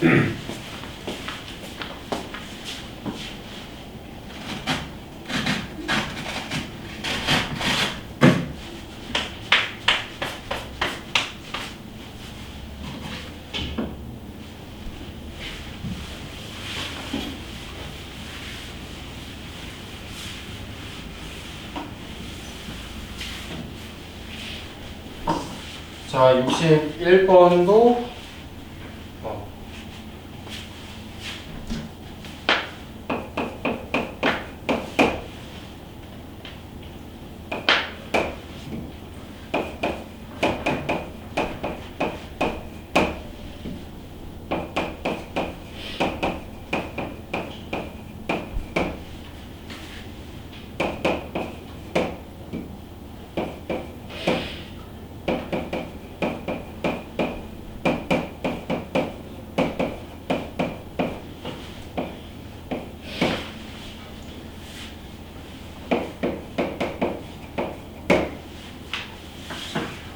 자, 61번도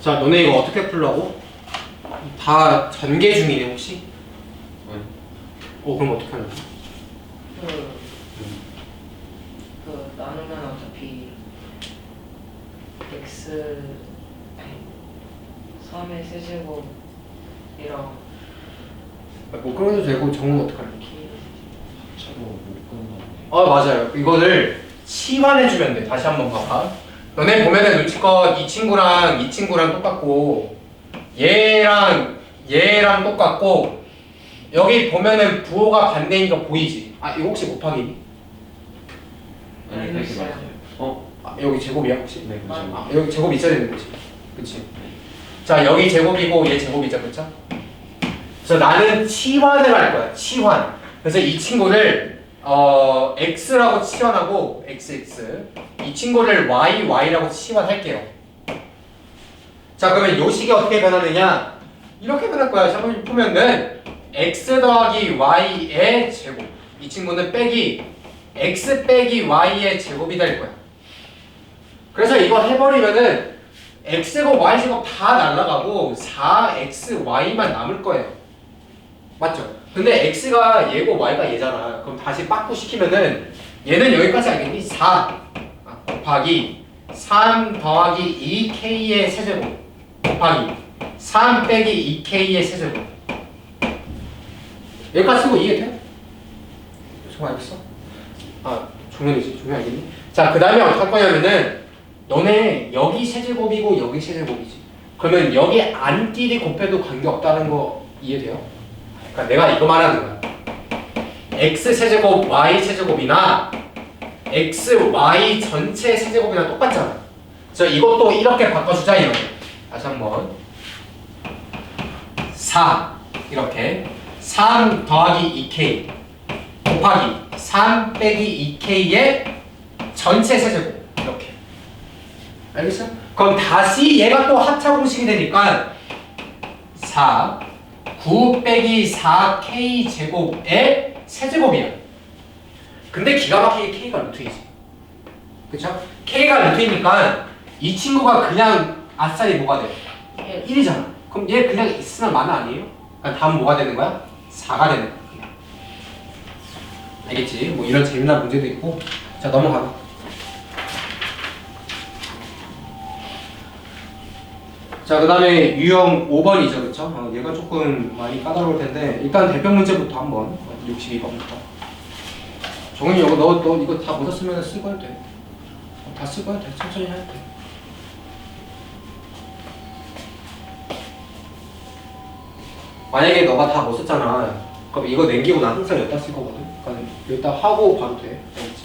자, 너네 이거 어떻게 풀라고? 다 전개 중이네 혹시? 어, 그럼 어떻게 하냐? 그, 그 나누면 어차피 x 아니 3의 세제곱이랑 뭐 끊어도 되고 정은 어떻게 하냐? 키 차로 못 끊었네. 어 맞아요. 이거를 치환해주면 돼. 다시 한번 봐봐. 너네 보면은 눈치껏 이 친구랑 이 친구랑 똑같고 얘랑 얘랑 똑같고 여기 보면은 부호가 반대인 거 보이지? 아 이거 혹시 곱하기? 아니 그렇게 맞아요. 어? 아, 여기 제곱이야 혹시? 네 그렇죠. 아, 여기 제곱 있어야 되는 거지. 그치? 자 여기 제곱이고 얘 제곱이죠 그쵸? 그래서 나는 치환을 할 거야 치환 그래서 이 친구를 어 x라고 치환하고 xx 이 친구를 y y라고 치환할게요. 자 그러면 요 식이 어떻게 변하느냐? 이렇게 변할 거야. 자 그럼 보면은 x 더하기 y의 제곱. 이 친구는 빼기 x 빼기 y의 제곱이 될 거야. 그래서 이거 해버리면은 x제곱 y제곱 다 날라가고 4xy만 남을 거예요. 맞죠? 근데 x가 얘고 y가 얘잖아 그럼 다시 빠꾸 시키면은 얘는 여기까지 알겠니? 4 아, 곱하기 3 더하기 2k의 세제곱 곱하기 3 빼기 2k의 세제곱 여기까지 쓰고 이해돼? 정 알겠어? 아 종현이지 종현 알겠니? 자 그 다음에 어떻게 할 거냐면은 너네 여기 세제곱이고 여기 세제곱이지 그러면 여기 안끼리 곱해도 관계없다는 거 이해돼요? 그러니까 내가 이거 말하는 거야. X 세제곱 y 세제곱이나 x, y 전체 세제곱이랑 똑같잖아. 그래서 이것도 이렇게 바꿔주자 이렇게. 다시 한번. 4 이렇게. 3 더하기 2k 곱하기 3 빼기 2k의 전체 세제곱. 이렇게. 알겠어? 그럼 다시 얘가 또 하차 공식이 되니까 4 9 빼기 4k 제곱의 세제곱이야. 근데 기가 막히게 k가 루트이지. 그쵸? k가 루트이니까 이 친구가 그냥 아싸리 뭐가 돼? 1이잖아. 그럼 얘 그냥 있으면 만화 아니에요? 그러니까 다음 뭐가 되는 거야? 4가 되는 거야. 알겠지? 뭐 이런 재미난 문제도 있고. 자 넘어가 자, 그 다음에 유형 5번이죠, 그쵸? 어, 얘가 조금 많이 까다로울 텐데, 일단 대표 문제부터 한번, 62번부터. 정은이 이거 너, 너 이거 다못 썼으면 쓰고 해도 돼. 어, 다 쓰고 해도 돼. 천천히 해도 돼. 만약에 너가 다 못 썼잖아. 그럼 이거 남기고 난 항상 여기다 쓸 거거든. 그러니까 여기다 하고 바로 돼. 알겠지?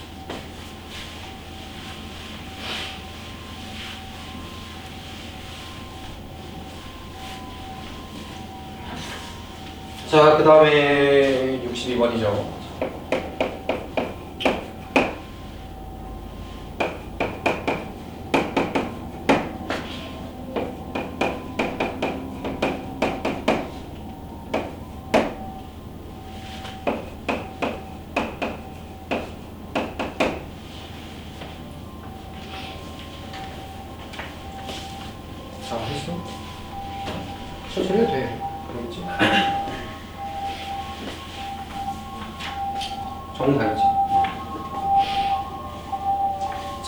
자, 그 다음에 62번이죠. 자, 했어? 천천히 해도 돼. 그러겠지? 정답이지.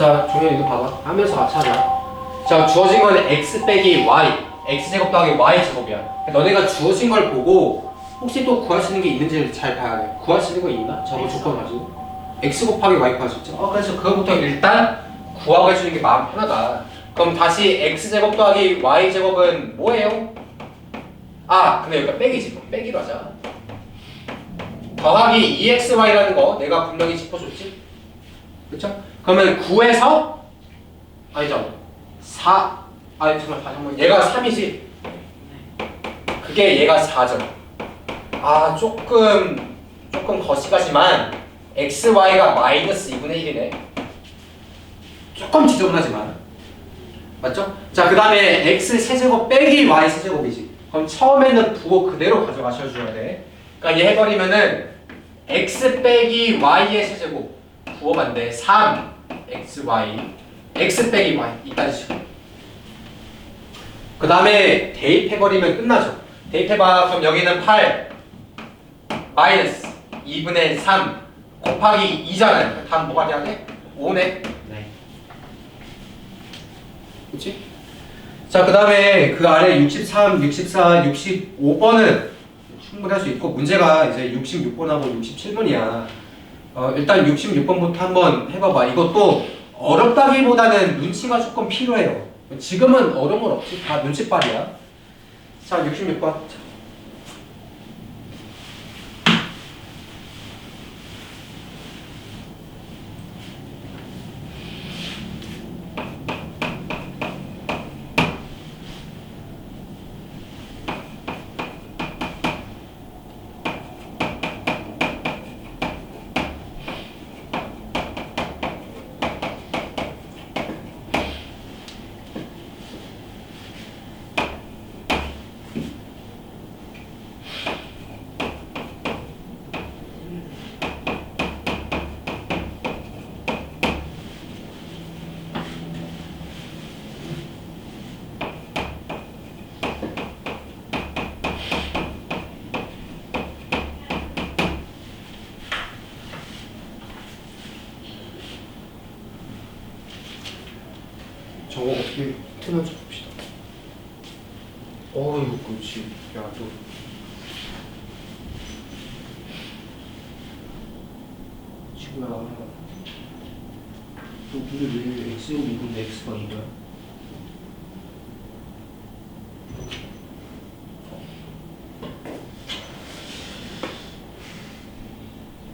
자, 종현이 이거 봐봐. 하면서 같이 하자. 자, 주어진 건 x 빼기 y, x 제곱 더하기 y 제곱이야. 너네가 주어진 걸 보고 혹시 또 구할 수 있는 게 있는지 잘 봐야 돼. 구할 수 있는 거 있나? 저거. 조건 가지고. x 곱하기 y 구할 수 있죠. 어, 그래서 그거부터 일단 구하고 해주는 게 마음 편하다. 그럼 다시 x 제곱 더하기 y 제곱은 뭐예요? 아, 근데 여기가 빼기지. 그럼 빼기로 하자. 더하기 2xy라는 거 내가 분명히 짚어줬지? 그쵸? 그러면 9에서 아니죠 4 아니 잠깐만 잠깐만 얘가 3이지? 그게 얘가 4점 아 조금 조금 거시가지만 xy가 마이너스 2분의 1이네. 조금 지저분하지만. 맞죠? 자그 다음에 x 세제곱 빼기 y 세제곱이지. 그럼 처음에는 부호 그대로 가져가셔줘야 돼. 그러니까 얘 해버리면은 x 빼기 y의 세제곱 돼. 3 xy x 빼기 y 이딴 식으로. 그 다음에 대입해버리면 끝나죠. 대입해봐. 그럼 여기는 8 마이너스 2분의 3 곱하기 2잖아요. 다음 뭐가 돼야 돼? 5네. 네. 그치? 자, 그 다음에 그 아래 63, 64, 65번은 충분히 할 수 있고 문제가 이제 66번하고 67번이야. 어, 일단 66번부터 한번 해봐봐. 이것도 어렵다기보다는 눈치가 조금 필요해요. 지금은 어려운 건 없지. 다 눈치빨이야. 자, 66번. 저거 어떻게 틀어줘 봅시다. 어이구, 그렇지. 야, 또. 지구야. 너 근데 왜 X고 이건데 X가 이거야?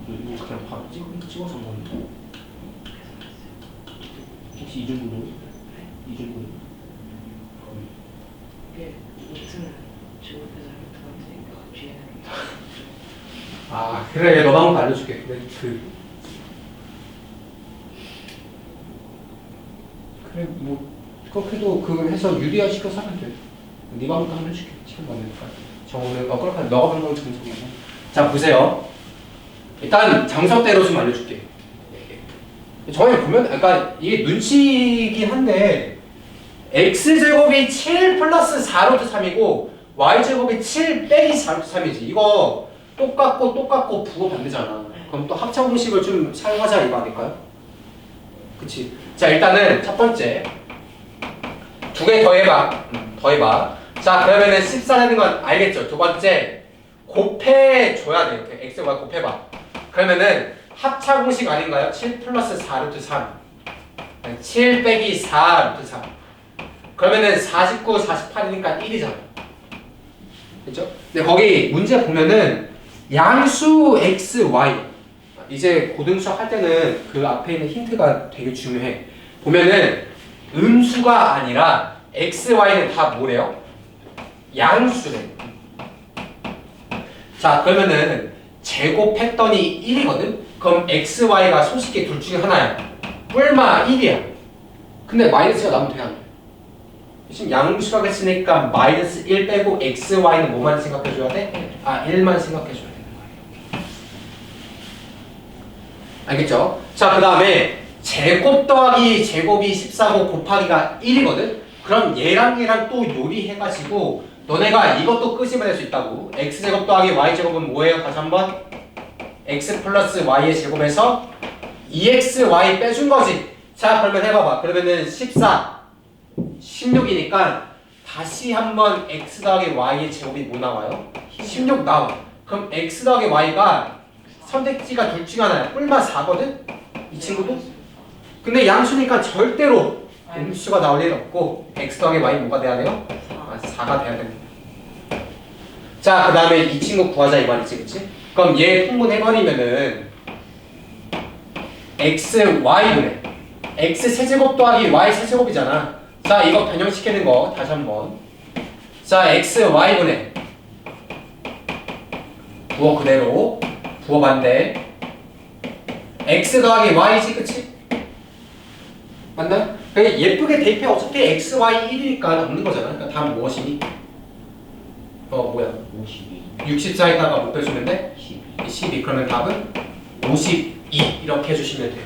너 이거 그냥 바로 찍, 찍어서 먹는다. 혹시 이 정도로? 이 정도로? 이게 무슨 중국에서 할것 같으니까 뒤에 아 그래 너가 한번 알려줄게 그래 그 그래 뭐 그렇게도 그걸 해서 유리화 시켜서 하면 돼 네 방도 한번 해줄게 시간 많으니까 정오는 어 그렇게 너가 방법을 정석이고 자 보세요. 일단 장석대로 좀 알려줄게 저희 보면 그러니까 이게 눈치이긴 한데 x제곱이 7 플러스 4루트 3이고 y제곱이 7 빼기 4루트 3이지. 이거 똑같고 똑같고 부호 반대잖아. 그럼 또 합차 공식을 좀 사용하자 이거 아닐까요? 그치? 자 일단은 첫 번째 두 개 더 해봐. 음, 더해봐. 자 그러면은 14라는 건 알겠죠? 두 번째 곱해줘야 돼 이렇게 x와 곱해봐. 그러면은 합차 공식 아닌가요? 7 플러스 4 루트 3 7 빼기 4 루트 3 그러면은 49, 48이니까 1이잖아 그죠? 근데 거기 문제 보면은 양수 x, y. 이제 고등수학 할 때는 그 앞에 있는 힌트가 되게 중요해. 보면은 음수가 아니라 x, y는 다 뭐래요? 양수래 자 그러면은 제곱했더니 1이거든? 그럼 x, y가 솔직히 둘 중에 하나야 뿔마 1이야 근데 마이너스가 나면 돼 지금 양수라고 했으니까 마이너스 1 빼고 x, y는 뭐만 생각해줘야 돼? 아 1만 생각해줘야 되는 알겠죠? 자 그 다음에 제곱 더하기 제곱이 14고 곱하기가 1이거든? 그럼 얘랑 얘랑 또 요리해가지고 너네가 이것도 끄집어낼 수 있다고 x제곱 더하기 y제곱은 뭐예요? 다시 한번 x 플러스 y의 제곱에서 2xy 빼준 거지. 자, 그러면 해봐봐. 그러면은 14, 16이니까 다시 한번 x 더하기 y의 제곱이 뭐 나와요? 16 나와. 그럼 x 더하기 y가 선택지가 둘 중 하나야. 뿔마 4거든? 이 친구도? 근데 양수니까 절대로 음수가 나올 일 없고 x 더하기 y 뭐가 돼야 돼요? 아, 4가 돼야 됩니다. 자, 그 다음에 이 친구 구하자 이 말이지, 그치? 그럼 얘 통분해버리면은 x, y분의 x 세제곱 더하기 y 세제곱이잖아. 자, 이거 변형시키는 거 다시 한번. 자, x, y분의 부호 그대로 부호 반대 x 더하기 y지, 그치? 맞나? 그냥 예쁘게 대입해 어차피 x, y 1이니까 없는 거잖아. 그러니까 다음 무엇이니? 어, 뭐야? 52 64에다가 못 빼주면 돼? 12 12 그러면 답은 52 이렇게 해주시면 돼요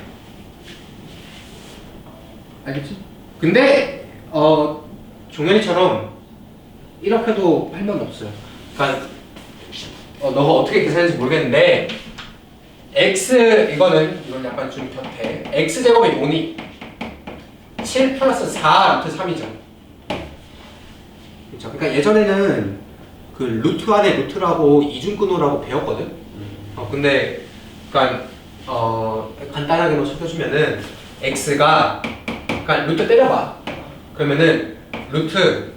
알겠지? 근데 어 종현이처럼 이렇게도 할 말 없어요 그러니까 어, 너가 어떻게 계산했는지 모르겠는데 x 이거는 이건 약간 좀 곁해 x 제곱이 뭐니? 7 플러스 4 루트 3이죠. 그렇죠 그러니까 예전에는 그 루트 안에 루트라고 이중근호라고 배웠거든? 어 근데 그러니까 어 간단하게만 쳐주면은 x가 그러니까 루트 때려봐. 그러면은 루트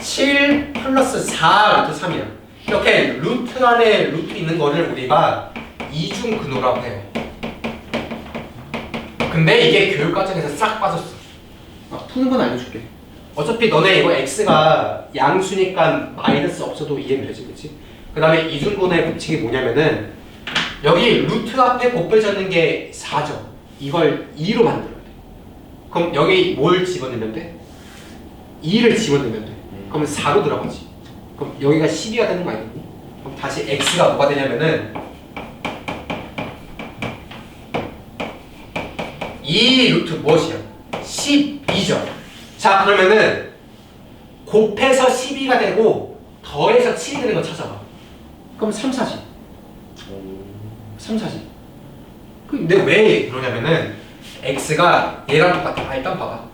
7 플러스 4 루트 3이야. 이렇게 루트 안에 루트 있는 거를 우리가 이중 근호라고 해요. 근데 이게 교육 과정에서 싹 빠졌어 아, 푸는 건 알려줄게 어차피 너네 이거 x가 양수니까 마이너스 없어도 이해는 되지 그치? 그 다음에 이중분의 법칙이 뭐냐면은 여기 루트 앞에 곱을 잡는 게 4죠 이걸 2로 만들어야 돼 그럼 여기 뭘 집어넣으면 돼? 2를 집어넣으면 돼 그러면 4로 들어가지 그럼 여기가 12가 되는 거 아니니? 그럼 다시 x가 뭐가 되냐면은 2 루트 무엇이야? 12죠. 자 그러면은 곱해서 12가 되고 더해서 7이 되는 거 찾아봐. 그럼 3, 4지. 3, 4지. 근데 왜 그러냐면은 x가 얘랑 똑같아. 아, 일단 봐봐.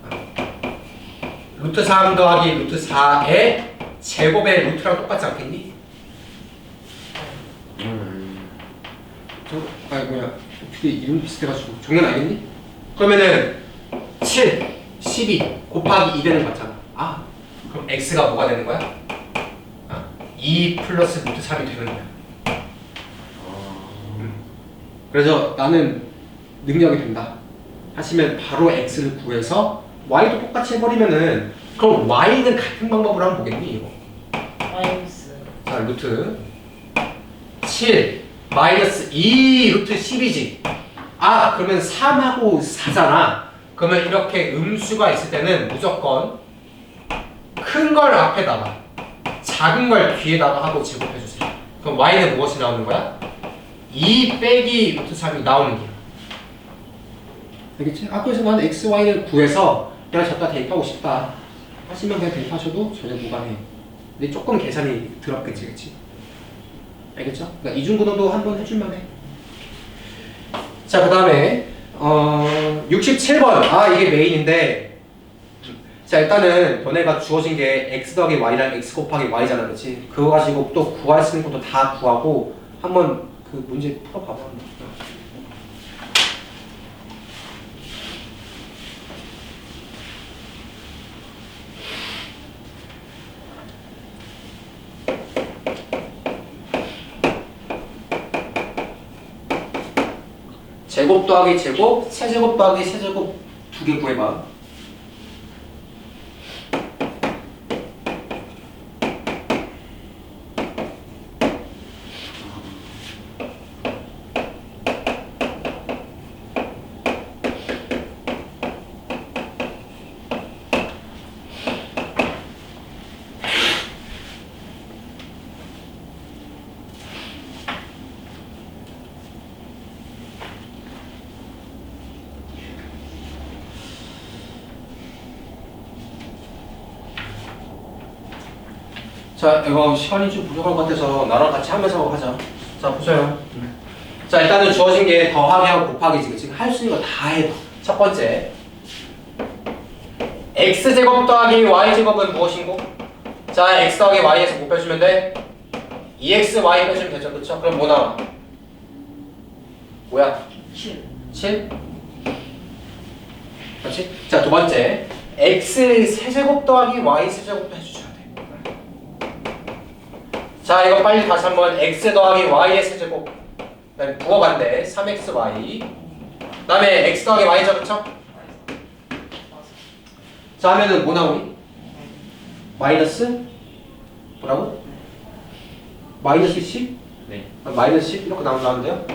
루트 3 더하기 루트 4의 제곱의 루트랑 똑같지 않겠니? 음. 저, 아니 뭐야. 어떻게 이름 비슷해가지고 정연 알겠니? 그러면은 7, 12 곱하기 2 되는 거 같잖아. 아 그럼 x가 뭐가 되는 거야? 아, 2 플러스 루트 3이 되는 거야. 아. 그래서 나는 능력이 된다. 하시면 바로 x를 구해서 y도 똑같이 해버리면은 그럼 y는 같은 방법으로 하면 보겠니 이거? 마이너스. 자 루트 7 마이너스 2 루트 10이지. 아 그러면 3하고 4잖아 그러면 이렇게 음수가 있을 때는 무조건 큰 걸 앞에다가 작은 걸 뒤에다가 하고 제곱해 주세요 그럼 y는 무엇이 나오는 거야? 2 빼기 루트 3이 나오는 거야 알겠지? 아 그래서 나는 x, y를 구해서 내가 저기다 대입하고 싶다 하시면 그냥 대입하셔도 전혀 무관해 근데 조금 계산이 들었겠지 그치? 알겠죠? 그러니까 이중근호도 한번 해줄만해 자 그 다음에 어 67번. 아 이게 메인인데. 자 일단은 너네가 주어진 게 x 더하기 y랑 x 곱하기 y잖아 그치? 그거 가지고 또 구할 수 있는 것도 다 구하고 한번 그 문제 풀어봐봐 제곱 더하기 제곱, 세제곱 더하기 세제곱 두 개 구해봐. 자, 이거 시간이 좀 부족한 것 같아서 나랑 같이 하면서 하자. 자, 보세요. 자 일단은 주어진 게 더하기 하고 곱하기지 그치? 할수 있는 거 다 해봐 첫 번째 x제곱 더하기 y제곱은 무엇인고? 자 x 더하기 y에서 못 빼주면 돼 2xy 빼주면 되죠 그쵸? 그럼 뭐 나와? 뭐야? 7 7? 그렇지? 자, 두 번째. x 세제곱 더하기 y 세제곱 해주셔야 돼. 자, 이거 빨리 다시 한번 x 더하기 y의 세제곱. 그다음에 부호 반대 3xy. 그다음에 x 더하기 y죠, 그렇죠? 자, 하면은 뭐 나오니? 마이너스 뭐라고? 마이너스 10? 네. 아, 마이너스 10 이렇게 나온다는데요?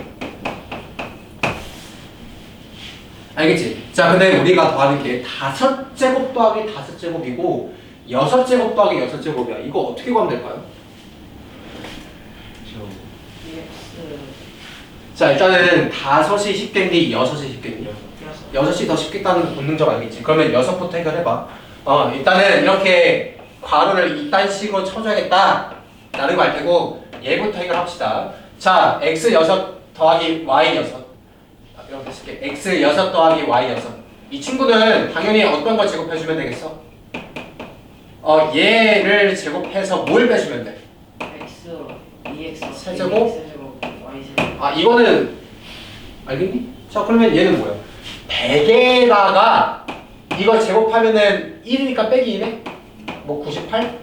알겠지? 자, 근데 우리가 더하는 게 다섯 제곱 더하기 다섯 제곱이고 여섯 제곱 더하기 여섯 제곱이야. 이거 어떻게 구하면 될까요? 저 EX 자, 일단은 다섯이 10개인데 여섯이 10개인데 여섯 여섯이 더 쉽겠다는 거 본능적 알겠지? 그러면 여섯부터 해결해봐. 어, 일단은 이렇게 괄호를 이딴 식으로 쳐줘야겠다. 라는 거 알 테고 얘부터 해결합시다. 자, x 여섯 더하기 y 여섯. 아, 이렇게 쓸게. x 여섯 더하기 y 여섯. 이 친구는 당연히 어떤 걸 제곱해주면 되겠어? 어, 얘를 제곱해서 뭘 빼주면 돼? X EX 세제곱? 세제곱 Y 세제곱 아, 이거는 알겠니? 자, 그러면 얘는 뭐야? 100에다가 이거 제곱하면은 1이니까 빼기 2네? 뭐 98?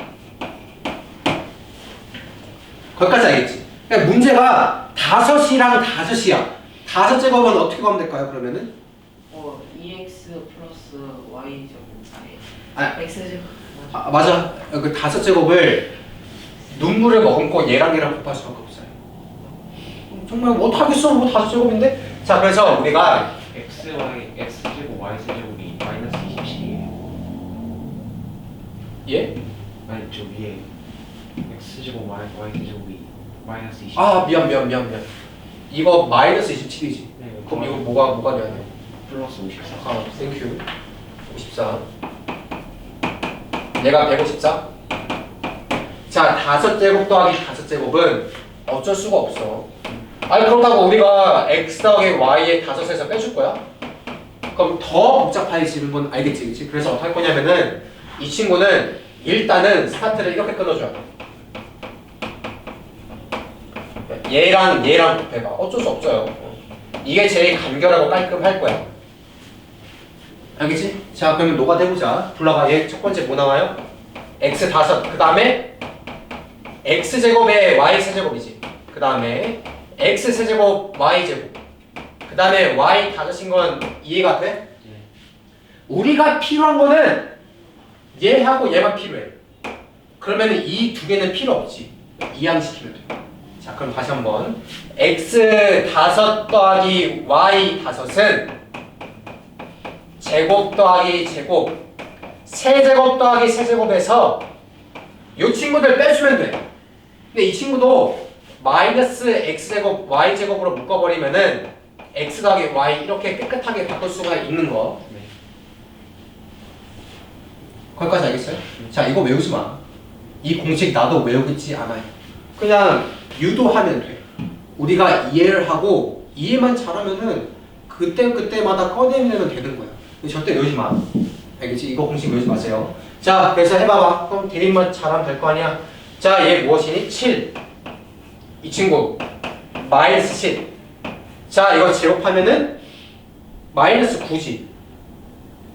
거기까지 알겠지? 그러니까 문제가 다섯이랑 다섯이야. 다섯 제곱은 어떻게 하면 될까요? 그러면은 어 EX 플러스 Y 제곱 아, X 제곱 아, 맞아. 그 다섯 제곱을 눈물을 머금고 얘랑 얘랑 곱할 수밖에. 정말 뭐 어떡하겠어? 뭐 다섯 제곱인데? 자, 그래서 우리가 x y x 제곱 y 세제곱이 마이너스 27이에요. 예? 아니 저 위에 x 제곱 y y 세제곱이 마이너스 20. 아 미안 미안 미안 미안 이거 마이너스 27이지 네, 그럼 이거 뭐가 뭐가 돼야 돼? 플러스 54. 아 땡큐 54 얘가 154 자 다섯 제곱 더하기 다섯 제곱은 어쩔 수가 없어 아니 그렇다고 우리가 x 더하기 y의 다섯에서 빼줄 거야? 그럼 더 복잡해지는 건 알겠지 그치? 그래서 어떻게 할 거냐면은 이 친구는 일단은 스타트를 이렇게 끊어줘야 돼 얘랑 얘랑 곱해봐 어쩔 수 없어요 이게 제일 간결하고 깔끔할 거야 알겠지? 자 그러면 노가 해보자 불러봐 얘 첫 번째 뭐 나와요? x 다섯 그 다음에 x 제곱에 y 세제곱이지 그 다음에 x 세제곱 y 제곱. 그 다음에 y 다섯인 건 이해가 돼? 네. 우리가 필요한 거는 얘하고 얘만 필요해. 그러면 이 두 개는 필요 없지. 이항시키면 돼. 자 그럼 다시 한번. X 다섯 더하기 y 다섯은 제곱 더하기 제곱 세제곱 더하기 세제곱에서 이 친구들 빼주면 돼. 근데 이 친구도 마이너스 x제곱 y제곱으로 묶어버리면은 x 더하기 y 이렇게 깨끗하게 바꿀 수가 있는 거 네. 거기까지 알겠어요? 자 이거 외우지 마. 이 공식 나도 외우고 있지 않아요. 그냥 유도하면 돼. 우리가 이해를 하고 이해만 잘하면은 그때 그때마다 꺼내면 되는 거야. 절대 외우지 마. 알겠지? 이거 공식 외우지 마세요. 자 그래서 해봐봐. 그럼 대립만 잘하면 될 거 아니야. 자 얘 무엇이니? 7. 이 친구 마이너스 7. 자 이거 제곱하면은 마이너스 9지.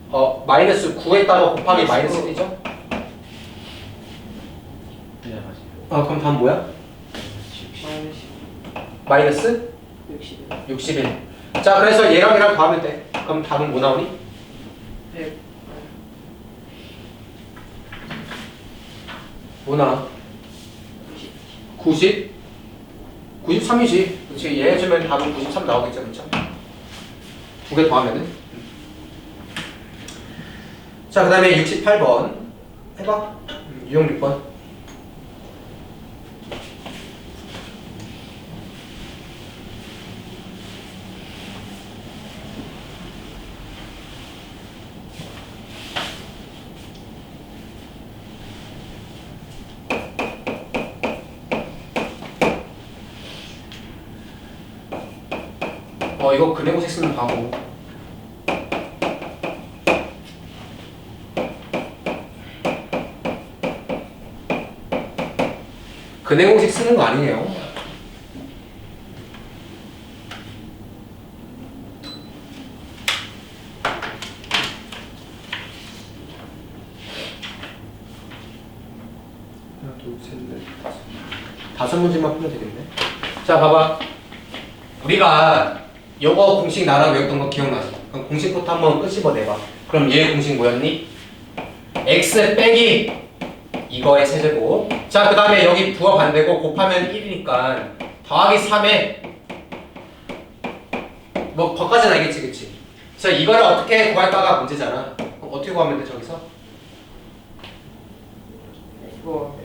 어 마이너스 9에다가 곱하기 마이너스 1이죠? 네 맞아요. 아 그럼 답 뭐야? 마이너스 마이너스 61 61. 자 그래서 얘랑 얘랑 더하면 돼. 그럼 답은 뭐 나오니? 100 뭐 나와? 90? 93이지. 그렇지. 얘 해주면 답은 93 나오겠죠, 그렇죠? 두 개 더하면은. 자 그 다음에 68번 해봐. 음, 유형 6번. 근해공식 쓰는 바보 근해공식 쓰는 거 아니에요? 하나 둘 셋 넷 다섯 문제만 풀면 되겠네. 자 봐봐. 우리가 요거 공식 나랑 외웠던 거 기억나지? 그럼 공식부터 한번 끄집어내봐 그럼 얘 공식 뭐였니? x 빼기 이거의 세제곱 자 그 다음에 여기 부하 반대고 곱하면 1이니까 더하기 3에 뭐 거까지는 알겠지 그치? 자 이거를 어떻게 구할까가 문제잖아 그럼 어떻게 구하면 돼 저기